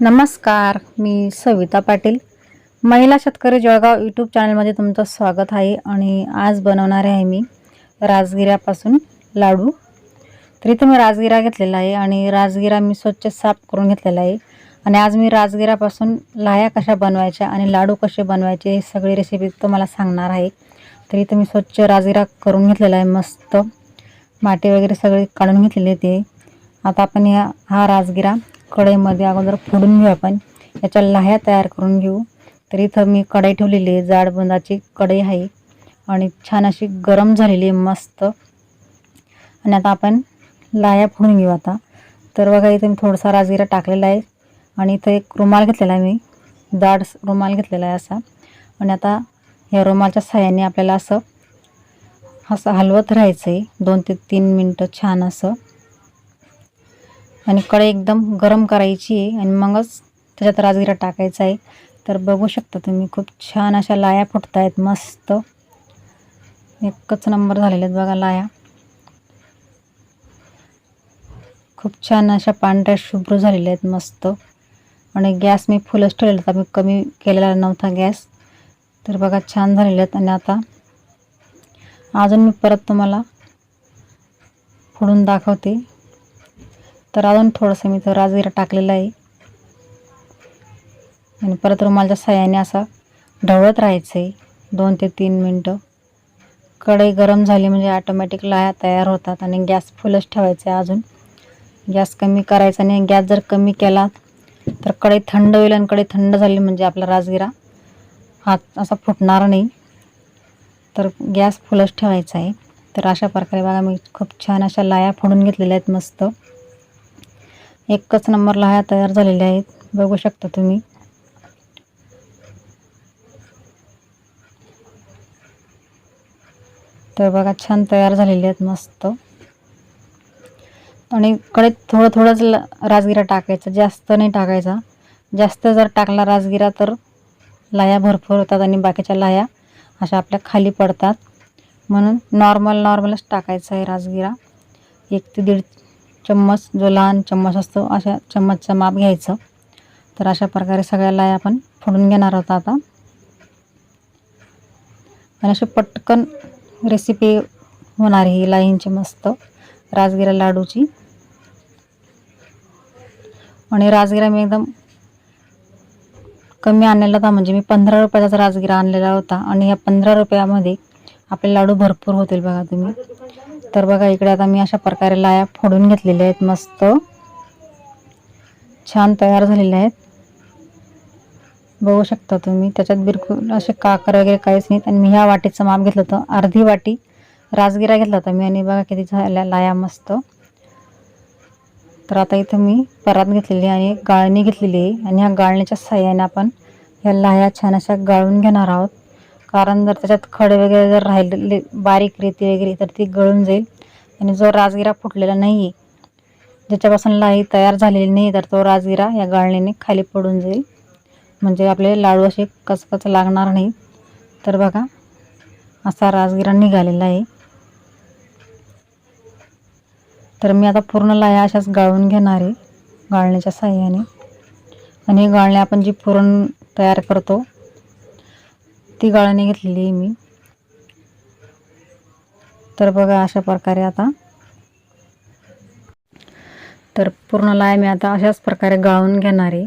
नमस्कार मी सविता पाटील. महिला शेतकरी जळगाव यूट्यूब चॅनलमध्ये तुमचं स्वागत आहे आणि आज बनवणार आहे मी राजगिऱ्यापासून लाडू. तर इथं मी राजगिरा घेतलेला आहे आणि राजगिरा मी स्वच्छ साफ करून घेतलेला आहे. आणि आज मी राजगिरापासून लाह्या कशा बनवायच्या आणि लाडू कसे बनवायचे हे सगळी रेसिपी तुम्हाला सांगणार आहे. तर इथं मी स्वच्छ राजगिरा करून घेतलेला आहे मस्त. माटे वगैरे सगळे काढून घेतलेले ते. आता आपण या हा राजगिरा कढईमध्ये अगोदर फोडून घेऊ आपण. याच्या लाह्या तयार करून घेऊ. तर इथं मी कढई ठेवलेली आहे. जाडबंदाची कढई आहे. आणि छान अशी गरम झालेली आहे. मस्त. आणि आता आपण लाह्या फोडून घेऊ आता. तर बघा इथं मी थोडासा राजगिरा टाकलेला आहे. आणि इथं एक रुमाल घेतलेला आहे मी. जाड रुमाल घेतलेला आहे असा. आणि आता या रुमालच्या साह्याने आपल्याला असं असं हलवत राहायचं आहे दोन ते तीन मिनटं छान असं. आणि कढई एकदम गरम करायची आहे आणि मगच त्याच्यात राजगिरा टाकायचा आहे. तर बघू शकता तुम्ही खूप छान अशा लाया फुटत आहेत मस्त. एकच नंबर झालेले आहेत बघा लाया. खूप छान अशा पांढऱ्या शुभ्र झालेल्या आहेत मस्त. आणि गॅस मी फुलच ठेवलेला होता मी कमी केलेला नव्हता गॅस. तर बघा छान झालेले आहेत. आणि आता अजून मी परत तुम्हाला फोडून दाखवते. तर अजून थोडंसं मी तर राजगिरा टाकलेला आहे. आणि परत रुमालच्या सहाय्याने असा ढवळत राहायचं आहे दोन ते तीन मिनटं. कढई गरम झाली म्हणजे ऑटोमॅटिक लाया तयार होतात आणि गॅस फुलच ठेवायचा आहे अजून. गॅस कमी करायचा आणि गॅस जर कमी केला तर कढई थंड होईल आणि कढई थंड झाली म्हणजे आपला राजगिरा हात असा फुटणार नाही. तर गॅस फुलच ठेवायचा आहे. तर अशा प्रकारे बघा मी खूप छान अशा लाया फोडून घेतलेल्या आहेत मस्त. एकच नंबर लाह्या तयार झालेल्या आहेत. बघू शकता तुम्ही. तर बघा छान तयार झालेले आहेत मस्त. आणि कडेत थोडं थोडंच ल राजगिरा टाकायचा. जास्त नाही टाकायचा. जास्त जर टाकला राजगिरा तर लाया भरपूर होतात आणि बाकीच्या लाया अशा आपल्या खाली पडतात. म्हणून नॉर्मल नॉर्मलच टाकायचा आहे राजगिरा. एक ते दीड चम्मच जो लहान चम्मच असतो अशा चम्मचचं माप घ्यायचं. तर अशा प्रकारे सगळ्या लाया आपण फोडून घेणार आहोत आता. आणि अशी पटकन रेसिपी होणार ही लाईंची मस्त राजगिरा लाडूची. आणि राजगिरा मी एकदम कमी आणलेला होता म्हणजे मी पंधरा रुपयाचा राजगिरा आणलेला होता. आणि या पंधरा रुपयामध्ये आपले लाडू भरपूर होतील बघा तुम्ही. तर बघा इकडे आता मी अशा प्रकारे लाया फोडून घेतलेल्या आहेत मस्त. छान तयार झालेल्या आहेत. बघू शकता तुम्ही त्याच्यात बिलकुल असे काकर वगैरे काहीच नाहीत. आणि मी ह्या वाटीचं माप घेतलं होतं अर्धी वाटी. राजगिरा घेतला होता मी आणि बघा किती झाल्या लाया मस्त. तर आता इथं मी परात घेतलेली आहे आणि गाळणी घेतलेली आहे. आणि ह्या गाळणीच्या साह्याने आपण ह्या लाह्या छान अशा गाळून घेणार आहोत. कारण जर त्याच्यात खडे वगैरे जर राहिले बारीक रेती वगैरे तर ती गळून जाईल. आणि जो राजगिरा फुटलेला नाही आहे ज्याच्यापासून लाही तयार झालेली नाही तर तो राजगिरा या गाळणीने खाली पडून जाईल. म्हणजे आपले लाडू असे कचकच लागणार नाही तर बघा असा राजगिरा निघालेला आहे. तर मी आता पूर्ण लाया अशाच गाळून घेणार आहे गाळण्याच्या साह्याने. आणि ही गाळणी आपण जी पुरण तयार करतो ती गाळणी घेतलेली आहे मी. तर बघा अशा प्रकारे आता. तर पूर्ण लाय मी आता अशाच प्रकारे गाळून घेणार आहे.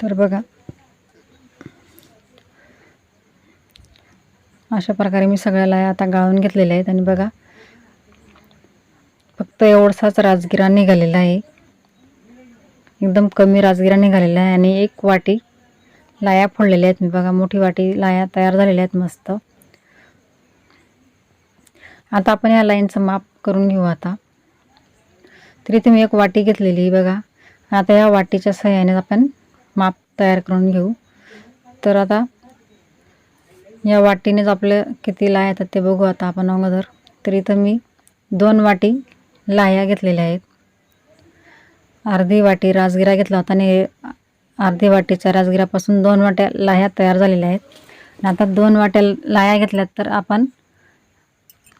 तर बघा. अशा प्रकारे मी सगळ्या लाया आता गाळून घेतलेल्या आहेत आणि बघा. फक्त एवढसाच राजगिरा निघालेला आहे. एकदम कमी राजगिरा निघालेला आहे आणि एक वाटी लाया फोडलेल्या आहेत. मी बघा मोठी वाटी लाया तयार झालेल्या आहेत मस्त. आता आपण या लाईनचं माप करून घेऊ आता. तरी तुम्ही एक वाटी घेतलेली बघा. आता या वाटीच्या सहाय्याने आपण माप तयार करून घेऊ. तर आता या वाटीनेच आपलं किती लाया येतात ते बघू आता आपण अगोदर. तर इथं मी दोन वाटी लाह्या घेतलेल्या आहेत. अर्धी वाटी राजगिरा घेतला होता आणि अर्धे वाटीच्या राजगिरापासून दोन वाट्या लाह्या तयार झालेल्या आहेत. आणि आता दोन वाट्या लाह्या घेतल्यात तर आपण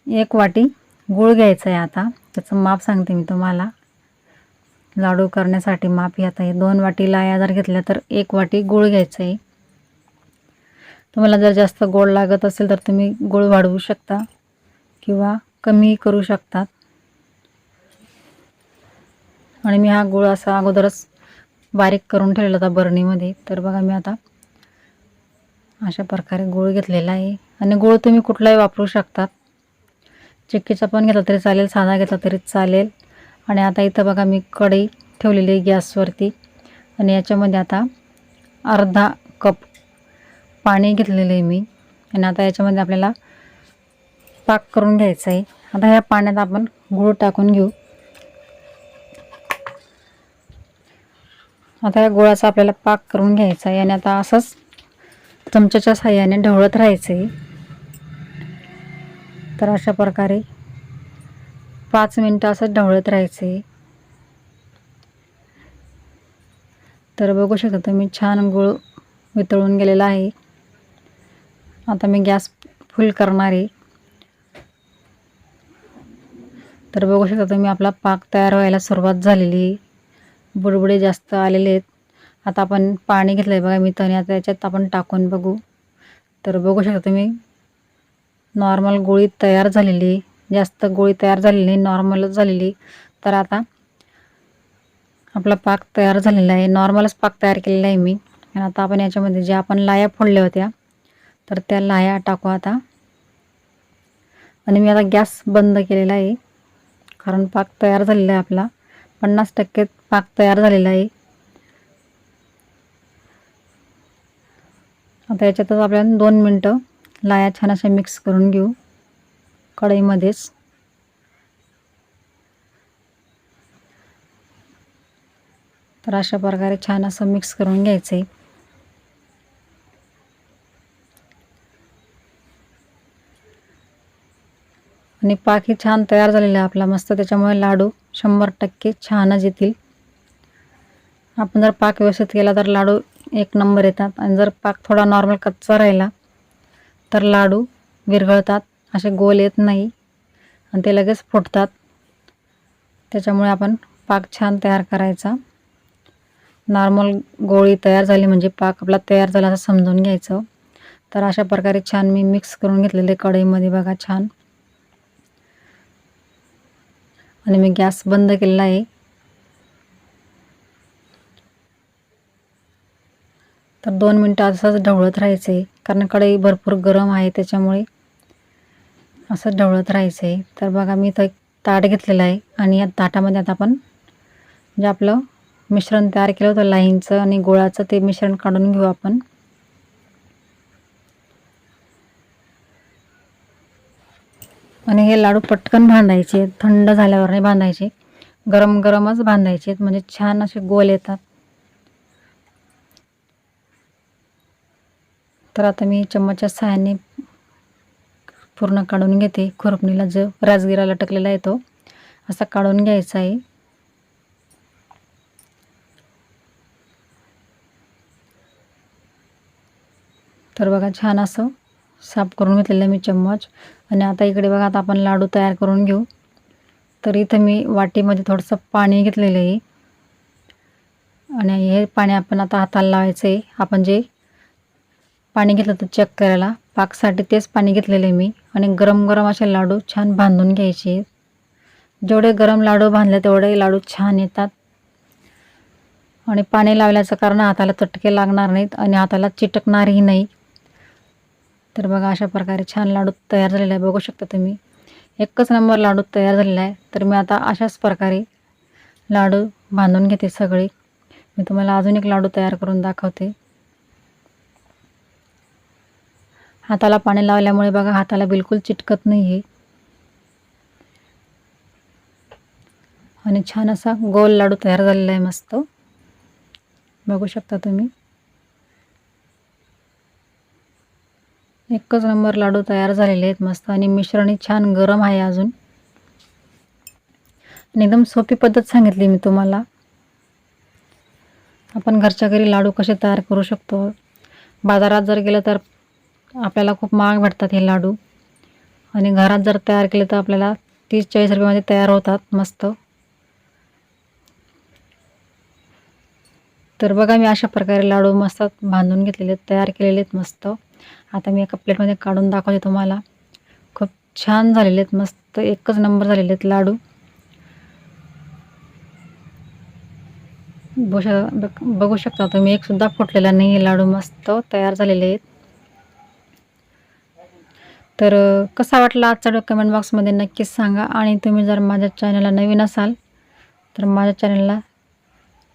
एक वाटी गूळ घ्यायचा आहे आता. त्याचं माप सांगते मी तुम्हाला. लाडू करण्यासाठी माप आता हे दोन वाटी लाया जर घेतल्या तर एक वाटी गूळ घ्यायचं आहे. तुम्हाला जर जास्त गोड लागत असेल तर तुम्ही गूळ वाढवू शकता किंवा कमी करू शकतात आणि मी हा गूळ असा अगोदरच बारीक करून ठेवलेला होता बरणीमध्ये. तर बघा मी आता अशा प्रकारे गूळ घेतलेला आहे. आणि गूळ तुम्ही कुठलाही वापरू शकतात. चिक्कीचा पण घेतला तरी चालेल साधा घेतला तरी चालेल. आणि आता इथं बघा मी कढई ठेवलेली आहे गॅसवरती. आणि याच्यामध्ये आता अर्धा कप पाणी घेतलेलं आहे मी. आणि आता याच्यामध्ये आपल्याला पाक करून घ्यायचं आहे. आता ह्या पाण्यात आपण गूळ टाकून घेऊ. आता या गुळाचा आपल्याला पाक करून घ्यायचा आहे आणि आता असंच चमच्याच्या साह्याने ढवळत राहायचं आहे तर अशा प्रकारे पाच मिनटं असंच ढवळत राहायचं आहे तर बघू शकता तुम्ही छान गुळ वितळून गेलेला आहे. आता मी गॅस फुल करणार आहे. तर बघू शकता तुम्ही आपला पाक तयार व्हायला सुरुवात झालेली आहे. बुडबुडे जास्त आलेले आहेत. आता आपण पाणी घेतलं आहे बघा मी तणी आता याच्यात आपण टाकून बघू. तर बघू शकता तुम्ही नॉर्मल गोळी तयार झालेली जास्त गोळी तयार झालेली नाही नॉर्मलच झालेली. तर आता आपला पाक तयार झालेला आहे. नॉर्मलच पाक तयार केलेला आहे मी. आणि आता आपण याच्यामध्ये ज्या आपण लाया फोडल्या होत्या तर त्या लाया टाकू आता. आणि मी आता गॅस बंद केलेला आहे कारण पाक तयार झालेला आहे आपला. पन्नास टक्के पाक तयार झालेला आहे. आता याच्यातच आपल्याला दोन मिनटं लाया छान अशा मिक्स करून घेऊ. कढईमध्येच. तर अशा प्रकारे छान असं मिक्स करून घ्यायचं आहे आणि पाकी छान तयार झालेला आहे आपला मस्त त्याच्यामुळे लाडू शंभर टक्के छानच येतील. आपण जर पाक व्यवस्थित केला तर लाडू एक नंबर येतात. आणि जर पाक थोडा नॉर्मल कच्चा राहिला तर लाडू विरघळतात. असे गोल येत नाही. आणि ते लगेच फुटतात. त्याच्यामुळे आपण पाक छान तयार करायचा. नॉर्मल गोळी तयार झाली म्हणजे पाक आपला तयार झाला असं समजून घ्यायचं. तर अशा प्रकारे छान मी मिक्स करून घेतलेले कढईमध्ये बघा छान. आणि मी गॅस बंद केलेला आहे. तर दोन मिनटं असंच ढवळत राहायचं आहे कारण कढई भरपूर गरम आहे त्याच्यामुळे असंच ढवळत राहायचं. आहे तर बघा मी इथं एक ताट घेतलेलं आहे आणि या ताटामध्ये आता आपण जे आपलं मिश्रण तयार केलं होतं लाईनचं आणि गोळाचं ते मिश्रण काढून घेऊ आपण. आणि हे लाडू पटकन बांधायचे थंड झाल्यावर नाही बांधायचे गरम गरमच बांधायचे म्हणजे छान असे गोल येतात. तर आता मी चम्मचच्या सहाय्याने पूर्ण काढून घेते. खुरपणीला जो राजगिरा लटकलेला आहे तो असा काढून घ्यायचा आहे. तर बघा छान असं साफ करून घेतलेलं आहे मी चम्मच. आणि आता इकडे बघा आता आपण लाडू तयार करून घेऊ. तर इथं मी वाटीमध्ये थोडंसं पाणी घेतलेलं आहे. आणि हे पाणी आपण आता हाताला लावायचं आहे आपण जे पाणी घेतलं तर चेक करायला पाकसाठी तेच पाणी घेतलेलं आहे मी. आणि गरम गरम असे लाडू छान बांधून घ्यायचे. जेवढे गरम लाडू बांधले तेवढे लाडू छान येतात. आणि पाणी लावल्याचं कारण हाताला चटके लागणार नाहीत आणि हाताला चिटकणारही नाही. तर बघा अशा प्रकारे छान लाडू तयार झालेला आहे. बघू शकता तुम्ही. एकच नंबर लाडू तयार झालेला आहे. तर मी आता अशाच प्रकारे लाडू बांधून घेते सगळे. मी तुम्हाला अजून एक लाडू तयार करून दाखवते. हाताला पाणी लावल्यामुळे बघा हाताला बिलकुल चिटकत नाही आहे आणि छान असा गोल लाडू तयार झालेला आहे मस्त. बघू शकता तुम्ही. एकच नंबर लाडू तयार झालेले आहेत मस्त आणि मिश्रणही छान गरम आहे अजून. आणि एकदम सोपी पद्धत सांगितली मी तुम्हाला. आपण घरच्या घरी लाडू कसे तयार करू शकतो? बाजारात जर गेलं तर आपल्याला खूप महाग भेटतात हे लाडू. आणि घरात जर तयार केले तर आपल्याला तीस चाळीस रुपयामध्ये तयार होतात मस्त. तर बघा मी अशा प्रकारे लाडू मस्त बांधून घेतलेले आहेत तयार केलेले आहेत मस्त. आता मी एका प्लेटमध्ये काढून दाखवते तुम्हाला. खूप छान झालेले आहेत मस्त एकच नंबर झालेले आहेत लाडू. बघा बघू शकता तुम्ही एकसुद्धा फुटलेला नाही आहे लाडू मस्त तयार झालेले आहेत. तर कसा वाटला आजचा व्हिडिओ कमेंट बॉक्समध्ये नक्कीच सांगा आणि तुम्ही जर माझ्या चॅनलला नवीन असाल तर माझ्या चॅनलला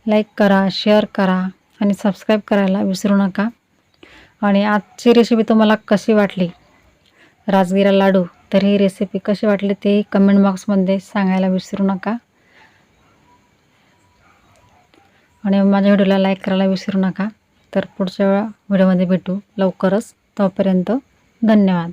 लाईक करा शेअर करा आणि सबस्क्राईब करायला विसरू नका. आणि आजची रेसिपी तुम्हाला कशी वाटली? राजगिरा लाडू. तर ही रेसिपी कशी वाटली तेही कमेंट बॉक्समध्ये सांगायला विसरू नका. आणि माझ्या व्हिडिओला लाईक करायला विसरू नका. तर पुढच्या व्हिडिओमध्ये भेटू लवकरच. तोपर्यंत धन्यवाद.